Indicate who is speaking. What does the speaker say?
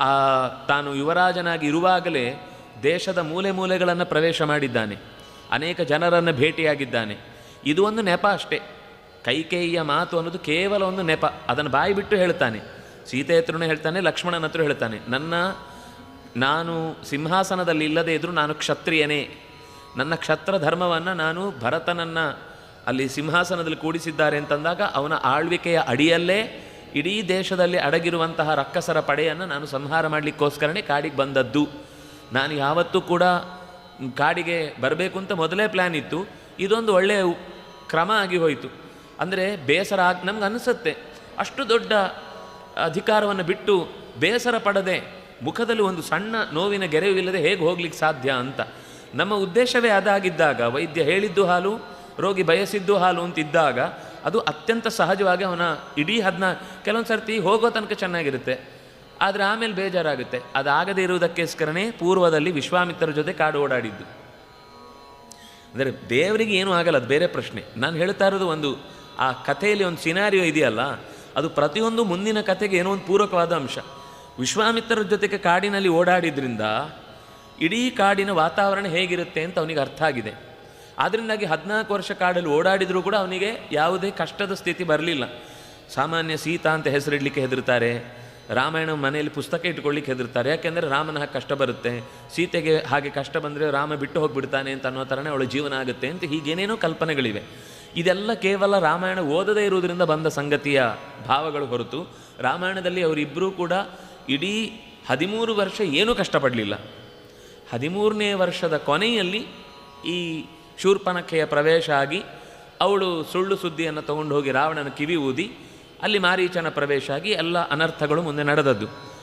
Speaker 1: ಆ, ತಾನು ಯುವರಾಜನಾಗಿ ಇರುವಾಗಲೇ ದೇಶದ ಮೂಲೆ ಮೂಲೆಗಳನ್ನು ಪ್ರವೇಶ ಮಾಡಿದ್ದಾನೆ. ಅನೇಕ ಜನರನ್ನು ಭೇಟಿಯಾಗಿದ್ದಾನೆ. ಇದು ಒಂದು ನೆಪ ಅಷ್ಟೇ. ಕೈಕೇಯಿಯ ಮಾತು ಅನ್ನೋದು ಕೇವಲ ಒಂದು ನೆಪ. ಅದನ್ನು ಬಾಯಿ ಬಿಟ್ಟು ಹೇಳ್ತಾನೆ. ಸೀತೆ ಹತ್ರನೂ ಹೇಳ್ತಾನೆ, ಲಕ್ಷ್ಮಣನ ಹತ್ರ ಹೇಳ್ತಾನೆ. ನನ್ನ, ನಾನು ಸಿಂಹಾಸನದಲ್ಲಿ ಇಲ್ಲದೆ ಇದ್ದರೂ ನಾನು ಕ್ಷತ್ರಿಯನೇ. ನನ್ನ ಕ್ಷತ್ರ ಧರ್ಮವನ್ನು ನಾನು ಭರತನನ್ನು ಅಲ್ಲಿ ಸಿಂಹಾಸನದಲ್ಲಿ ಕೂಡಿಸಿದ್ದಾರೆ ಅಂತಂದಾಗ ಅವನ ಆಳ್ವಿಕೆಯ ಅಡಿಯಲ್ಲೇ ಇಡೀ ದೇಶದಲ್ಲಿ ಅಡಗಿರುವಂತಹ ರಕ್ಕಸರ ಪಡೆಯನ್ನು ನಾನು ಸಂಹಾರ ಮಾಡಲಿಕ್ಕೋಸ್ಕರನೇ ಕಾಡಿಗೆ ಬಂದದ್ದು. ನಾನು ಯಾವತ್ತೂ ಕೂಡ ಕಾಡಿಗೆ ಬರಬೇಕು ಅಂತ ಮೊದಲೇ ಪ್ಲ್ಯಾನ್ ಇತ್ತು. ಇದೊಂದು ಒಳ್ಳೆಯ ಕ್ರಮ ಆಗಿ ಹೋಯಿತು. ಅಂದರೆ ಬೇಸರ ಆಗಿ, ನಮ್ಗೆ ಅನಿಸುತ್ತೆ, ಅಷ್ಟು ದೊಡ್ಡ ಅಧಿಕಾರವನ್ನು ಬಿಟ್ಟು ಬೇಸರ ಪಡದೆ ಮುಖದಲ್ಲಿ ಒಂದು ಸಣ್ಣ ನೋವಿನ ಗೆರೆವಿಲ್ಲದೆ ಹೇಗೆ ಹೋಗ್ಲಿಕ್ಕೆ ಸಾಧ್ಯ ಅಂತ. ನಮ್ಮ ಉದ್ದೇಶವೇ ಅದಾಗಿದ್ದಾಗ, ವೈದ್ಯ ಹೇಳಿದ್ದು ಹಾಲು, ರೋಗಿ ಬಯಸಿದ್ದು ಹಾಲು ಅಂತಿದ್ದಾಗ ಅದು ಅತ್ಯಂತ ಸಹಜವಾಗಿ ಅವನ ಇಡೀ ಹದಿನಾ ಕೆಲವೊಂದು ಸರ್ತಿ ಹೋಗೋ ತನಕ ಚೆನ್ನಾಗಿರುತ್ತೆ, ಆದರೆ ಆಮೇಲೆ ಬೇಜಾರಾಗುತ್ತೆ. ಅದಾಗದೇ ಇರುವುದಕ್ಕೋಸ್ಕರನೇ ಪೂರ್ವದಲ್ಲಿ ವಿಶ್ವಾಮಿತ್ರರ ಜೊತೆ ಕಾಡು ಓಡಾಡಿದ್ದು. ಅಂದರೆ ದೇವರಿಗೆ ಏನೂ ಆಗಲ್ಲ, ಅದು ಬೇರೆ ಪ್ರಶ್ನೆ. ನಾನು ಹೇಳ್ತಾ ಇರೋದು ಒಂದು, ಆ ಕಥೆಯಲ್ಲಿ ಒಂದು ಸಿನಾರಿಯೋ ಇದೆಯಲ್ಲ, ಅದು ಪ್ರತಿಯೊಂದು ಮುಂದಿನ ಕಥೆಗೆ ಏನೋ ಒಂದು ಪೂರಕವಾದ ಅಂಶ. ವಿಶ್ವಾಮಿತ್ರರ ಜೊತೆಗೆ ಕಾಡಿನಲ್ಲಿ ಓಡಾಡಿದ್ರಿಂದ ಇಡೀ ಕಾಡಿನ ವಾತಾವರಣ ಹೇಗಿರುತ್ತೆ ಅಂತ ಅವನಿಗೆ ಅರ್ಥ ಆಗಿದೆ. ಆದ್ದರಿಂದಾಗಿ ಹದಿನಾಲ್ಕು ವರ್ಷ ಕಾಡಲ್ಲಿ ಓಡಾಡಿದರೂ ಕೂಡ ಅವನಿಗೆ ಯಾವುದೇ ಕಷ್ಟದ ಸ್ಥಿತಿ ಬರಲಿಲ್ಲ. ಸಾಮಾನ್ಯ ಸೀತಾ ಅಂತ ಹೆಸರಿಡಲಿಕ್ಕೆ ಹೆದರ್ತಾರೆ ರಾಮಾಯಣ ಮನೆಯಲ್ಲಿ ಪುಸ್ತಕ ಇಟ್ಕೊಳ್ಳಿಕ್ಕೆ ಹೆದರ್ತಾರೆ ಯಾಕೆಂದರೆ ರಾಮನ ಕಷ್ಟ ಬರುತ್ತೆ. ಸೀತೆಗೆ ಹಾಗೆ ಕಷ್ಟ ಬಂದರೆ ರಾಮ ಬಿಟ್ಟು ಹೋಗಿಬಿಡ್ತಾನೆ ಅಂತ ಅನ್ನೋ ಥರನೇ ಅವಳ ಜೀವನ ಆಗುತ್ತೆ ಅಂತ ಹೀಗೇನೇನೋ ಕಲ್ಪನೆಗಳಿವೆ. ಇದೆಲ್ಲ ಕೇವಲ ರಾಮಾಯಣ ಓದದೇ ಇರುವುದರಿಂದ ಬಂದ ಸಂಗತಿಯ ಭಾವಗಳು ಹೊರತು ರಾಮಾಯಣದಲ್ಲಿ ಅವರಿಬ್ಬರೂ ಕೂಡ ಇಡೀ ಹದಿಮೂರು ವರ್ಷ ಏನೂ ಕಷ್ಟಪಡಲಿಲ್ಲ. ಹದಿಮೂರನೇ ವರ್ಷದ ಕೊನೆಯಲ್ಲಿ ಈ ಶೂರ್ಪನಖೆಯ ಪ್ರವೇಶ ಆಗಿ ಅವಳು ಸುಳ್ಳು ಸುದ್ದಿಯನ್ನು ತಗೊಂಡು ಹೋಗಿ ರಾವಣನ ಕಿವಿ ಊದಿ ಅಲ್ಲಿ ಮಾರೀಚನ ಪ್ರವೇಶ ಆಗಿ ಎಲ್ಲ ಅನರ್ಥಗಳು ಮುಂದೆ ನಡೆದದ್ದು.